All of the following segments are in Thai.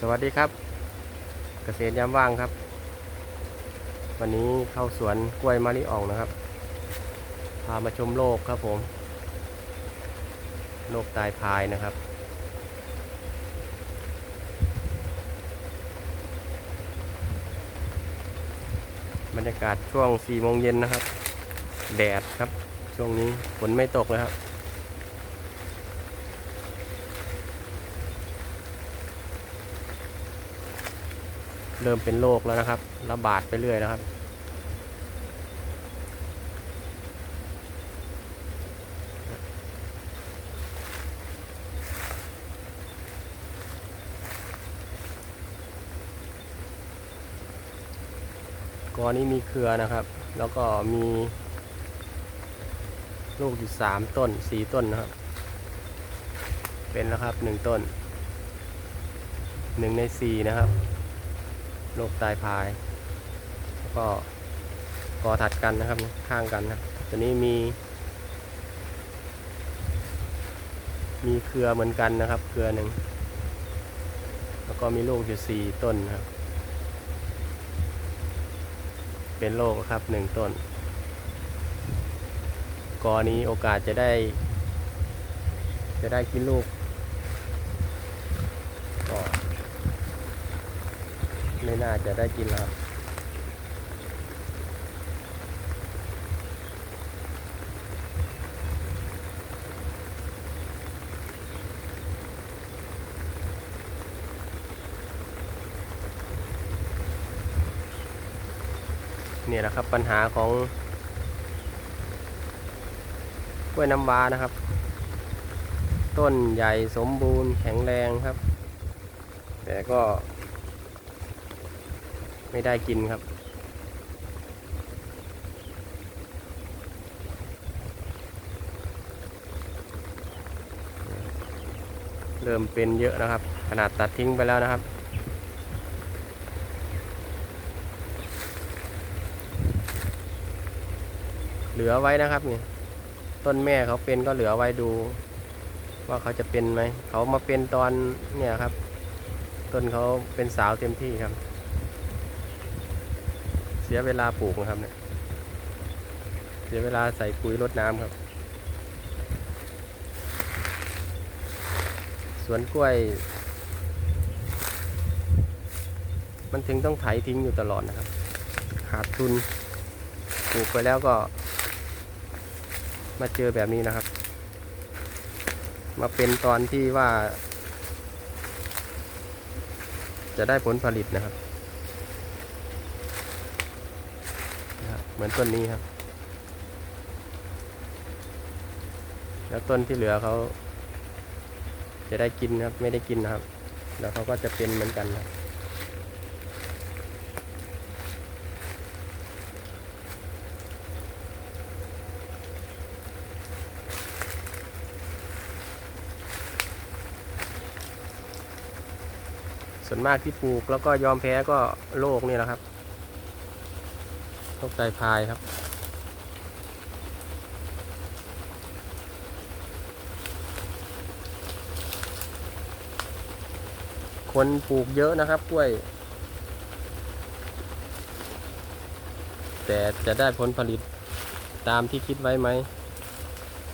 สวัสดีครับ เกษตรยามว่างครับ วันนี้เข้าสวนกล้วยมะลิอ่องนะครับ พามาชมโลกครับผมโลกตายพายนะครับ บรรยากาศช่วง4โมงเย็นนะครับ แดดครับ ช่วงนี้ฝนไม่ตกเลยครับ เริ่มเป็นโรคแล้วนะครับ ระบาดไปเรื่อยแล้วครับ กอนี้มีเครือนะครับ แล้วก็มีลูกอยู่สามต้นสี่ต้นนะครับ เป็นแล้วครับหนึ่งต้นหนึ่งในสี่นะครับ โรคตายพายแล้วก็กอถัดกันนะครับข้างกันนะตัวนี้มี มีเครือเหมือนกันนะครับ เครือหนึ่งแล้วก็มีลูกอยู่สี่ต้นครับ เป็นโรคครับหนึ่งต้น กอนี้โอกาสจะได้ จะได้กินลูกก็ ไม่น่าจะได้กินแล้วครับเนี่ยแหละครับปัญหาของกล้วยน้ำว้านะครับ ต้นใหญ่สมบูรณ์แข็งแรงครับ แต่ก็ ไม่ได้กินครับ เริ่มเป็นเยอะนะครับ ขนาดตัดทิ้งไปแล้วนะครับเหลือไว้นะครับนี่ต้นแม่เขาเป็นก็เหลือไว้ดู ว่าเขาจะเป็นไหมเขามาเป็นตอนเนี่ยครับ ต้นเขาเป็นสาวเต็มที่ครับ เสียเวลาปลูกนะครับเนี่ยเสียเวลาใส่ปุ๋ยรดน้ำครับ สวนกล้วย มันถึงต้องไถทิ้งอยู่ตลอดนะครับ ขาดทุนปลูกไปแล้วก็ มาเจอแบบนี้นะครับ มาเป็นตอนที่ว่า จะได้ผลผลิตนะครับนะครับ เหมือนต้นนี้ครับ แล้วต้นที่เหลือเขาจะได้กินครับ ไม่ได้กินนะครับ แล้วเขาก็จะเป็นเหมือนกันนะครับส่วนมากที่ปลูกแล้วก็ยอมแพ้ก็โรคนี่แหละครับ โรคไตพายครับ คนปลูกเยอะนะครับกล้วย แต่จะได้ผลผลิตตามที่คิดไว้ไหม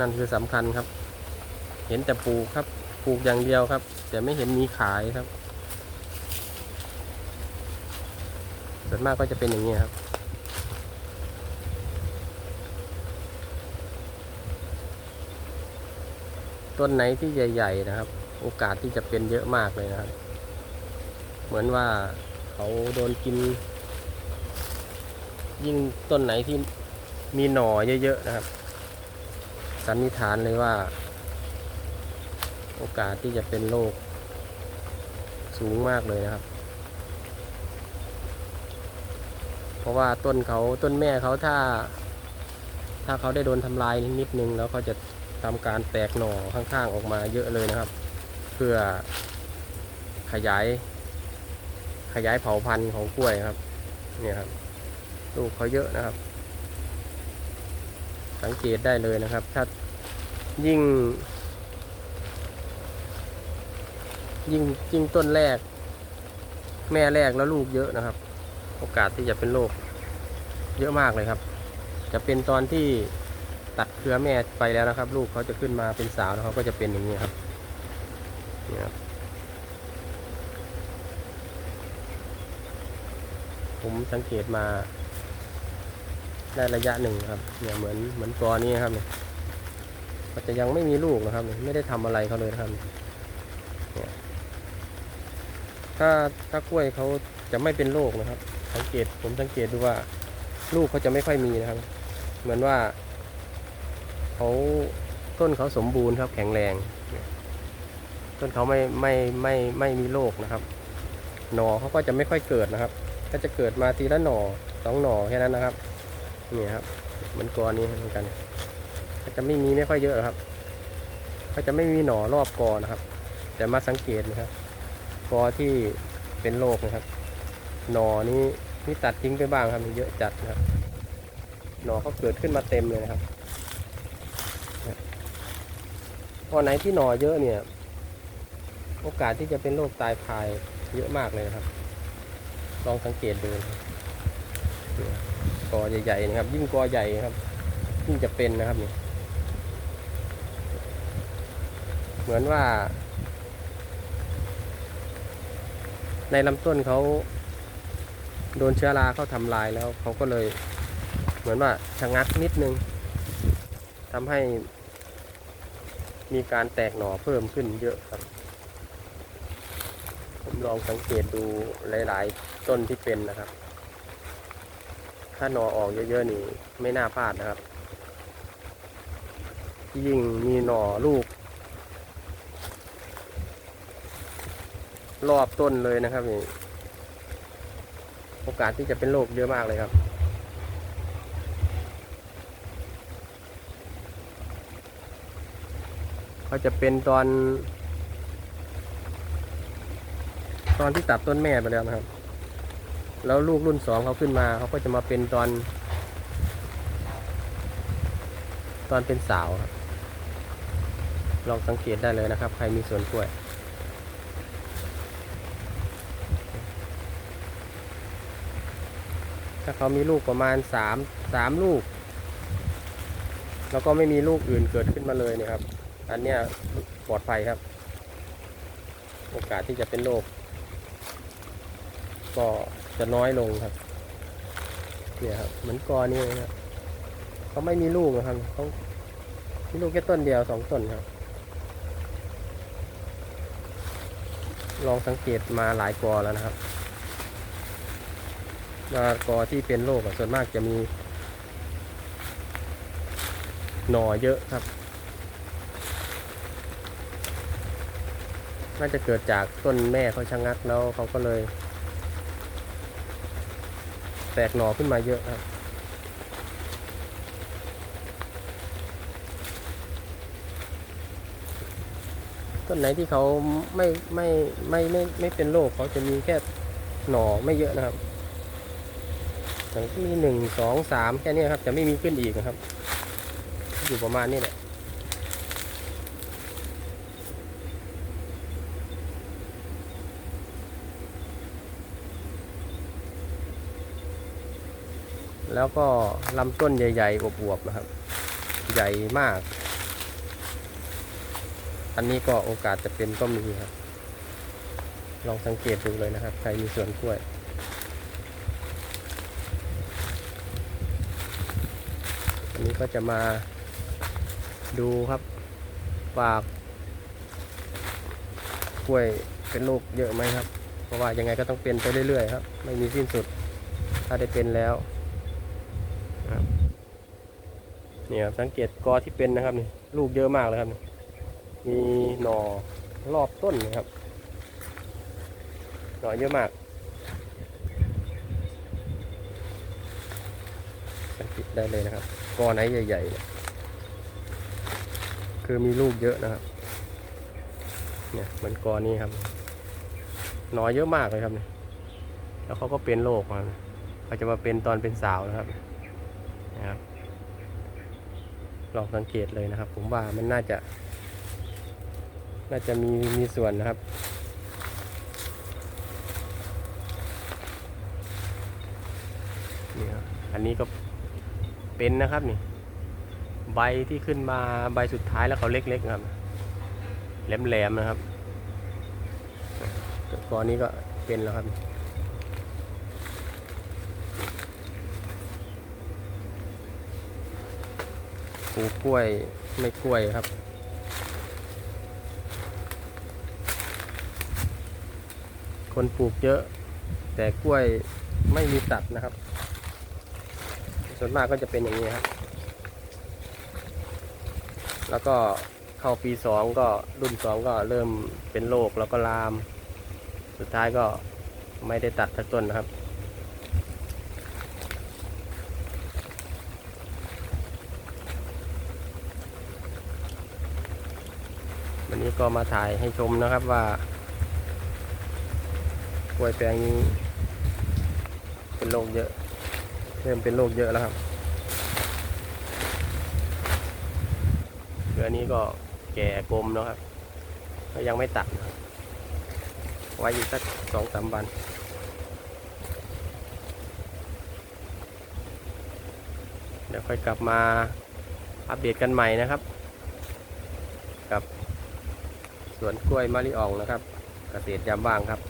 นั่นคือสำคัญครับ เห็นแต่ปลูกครับ ปลูกอย่างเดียวครับ แต่ไม่เห็นมีขายครับ ส่วนมากก็จะเป็นอย่างนี้ครับ ต้นไหนที่ใหญ่ ๆ นะครับ โอกาสที่จะเป็นเยอะมากเลยนะครับ เหมือนว่าเขาโดนกิน ยิ่งต้นไหนที่มีหน่อเยอะๆนะครับ สันนิษฐานเลยว่า โอกาสที่จะเป็นโรคสูงมากเลยนะครับ เพราะว่าต้นเขาต้นแม่เขาถ้า ถ้าเขาได้โดนทำลายนิดนึงแล้วเขาจะ ทำการแตกหน่อข้างๆออกมาเยอะเลยนะครับ เพื่อขยาย ขยายเผาพันธุ์ของกล้วยครับเนี่ยครับลูกเขาเยอะนะครับ สังเกตได้เลยนะครับ ถ้ายิ่ง ยิ่งยิ่งต้นแรก แม่แรกแล้วลูกเยอะนะครับ โอกาสที่จะเป็นโรคเยอะมากเลยครับ จะเป็นตอนที่ ตัดเครือแม่ไปแล้วนะครับ ลูกเขาจะขึ้นมาเป็นสาวแล้วเขาก็จะเป็นอย่างนี้ครับนี่ครับ ผมสังเกตมาได้ระยะหนึ่งครับ เนี่ยเหมือนเหมือนกอนี้ครับเนี่ยมันจะยังไม่มีลูกนะครับไม่ได้ทำอะไรเขาเลยนะครับถ้าถ้ากล้วยเขาจะไม่เป็นโรคนะครับ สังเกตผมสังเกตดูว่า ลูกเขาจะไม่ค่อยมีนะครับ เหมือนว่า เขาต้นเขาสมบูรณ์ครับแข็งแรง ต้นเขาไม่ไม่ไม่ไม่มีโรคนะครับ หน่อเขาก็จะไม่ค่อยเกิดนะครับ ก็จะเกิดมาทีละหน่อสองหน่อแค่นั้นนะครับนี่ครับเหมือนกอนี้เหมือนกันก็จะไม่มีไม่ค่อยเยอะครับ ก็จะไม่มีหน่อรอบกอนะครับ แต่มาสังเกตนะครับกอที่เป็นโรคนะครับ หน่อนี้นี่ตัดทิ้งไปบ้างครับมันเยอะจัดนะครับ หน่อเขาเกิดขึ้นมาเต็มเลยนะครับ พอไหนที่หน่อเยอะเนี่ย โอกาสที่จะเป็นโรคตายพายเยอะมากเลยนะครับ ลองสังเกตดูกอใหญ่ๆนะครับ ยิ่งกอใหญ่ครับยิ่งจะเป็นนะครับเนี่ยเหมือนว่า ในลำต้นเขาโดนเชื้อราเขาทำลายแล้วเขาก็เลย เหมือนว่าชะงักนิดนึงทำให้ มีการแตกหน่อเพิ่มขึ้นเยอะครับ ผมลองสังเกตดูหลาย ๆ ต้นที่เป็นนะครับ ถ้าหน่อออกเยอะ ๆ นี่ไม่น่าพลาดนะครับ ยิ่งมีหน่อลูก รอบต้นเลยนะครับนี่โอกาสที่จะเป็นโรคเยอะมากเลยครับ เขาจะเป็นตอน ตอนที่ตัดต้นแม่ไปแล้วนะครับ แล้วลูกรุ่นสองเขาขึ้นมาเขาก็จะมาเป็นตอน ตอนเป็นสาวครับลองสังเกตได้เลยนะครับ ใครมีสวนกล้วยถ้าเขามีลูกประมาณสามสามลูก แล้วก็ไม่มีลูกอื่นเกิดขึ้นมาเลยนี่ยครับ อันเนี้ยปลอดภัยครับ โอกาสที่จะเป็นโรคก็จะน้อยลงครับ เนี่ยครับเหมือนกอนี้นะครับเขาไม่มีลูกนะครับเขามีลูกแค่ต้นเดียวสองต้นครับ ลองสังเกตมาหลายกอแล้วนะครับว่ากอที่เป็นโรคส่วนมากจะมีหน่อเยอะครับ น่าจะเกิดจากต้นแม่เขาชะงักแล้วเขาก็เลย แตกหน่อขึ้นมาเยอะครับต้นไหนที่เขาไม่ไม่ไม่ไม่ไม่เป็นโรคเขาจะมีแค่หน่อไม่เยอะนะครับอย่างที่หนึ่งสองสามแค่นี้ครับ จะไม่มีขึ้นอีกนะครับ อยู่ประมาณนี้แหละ แล้วก็ลำต้นใหญ่ๆอวบๆนะครับ ใหญ่มาก อันนี้ก็โอกาสจะเป็นก็มีครับ ลองสังเกตดูเลยนะครับ ใครมีสวนกล้วย อันนี้ก็จะมาดูครับว่ากล้วยเป็นลูกเยอะไหมครับ เพราะว่ายังไงก็ต้องเป็นไปเรื่อยๆครับ ไม่มีสิ้นสุด ถ้าได้เป็นแล้ว ครับเนี่ครับสังเกตกอที่เป็นนะครับนี่ลูกเยอะมากเลยครับมีหน่อรอบต้นนะครับ หน่อเยอะมากสังเกตได้เลยนะครับกอไหนใหญ่ๆคือมีลูกเยอะนะครับเนี่ยเหมือนกอนี้ครับ หน่อเยอะมากเลยครับเนี่ยแล้วเขาก็เป็นโรคมาเขาจะมาเป็นตอนเป็นสาวนะครับนะครับ ลองสังเกตเลยนะครับ ผมว่ามันน่าจะ น่าจะมีมีส่วนนะครับ นี่อันนี้ก็เป็นนะครับนี่ ใบที่ขึ้นมาใบสุดท้ายแล้วเขาเล็กๆครับแหลมๆนะครับตอนนี้ก็เป็นแล้วครับ ปลูกกล้วยไม่กล้วยครับ คนปลูกเยอะ แต่กล้วยไม่มีตัดนะครับ ส่วนมากก็จะเป็นอย่างนี้ครับ แล้วก็เข้าปีสองก็รุ่นสองก็เริ่มเป็นโรคแล้วก็ลาม สุดท้ายก็ไม่ได้ตัดสักต้นนะครับ วันนี้ก็มาถ่ายให้ชมนะครับว่ากล้วยแปลงนี้ เป็นโรคเยอะ เริ่มเป็นโรคเยอะแล้วครับเรือนี้ก็แก่กลมแล้วครับก็ยังไม่ตัดไว้อยู่สักสองสามวันเดี๋ยวค่อยกลับมาอัปเดตกันใหม่นะครับ กับ วนกล้วยมะลิอ่องนะครับ เกษตรยามว่างครับ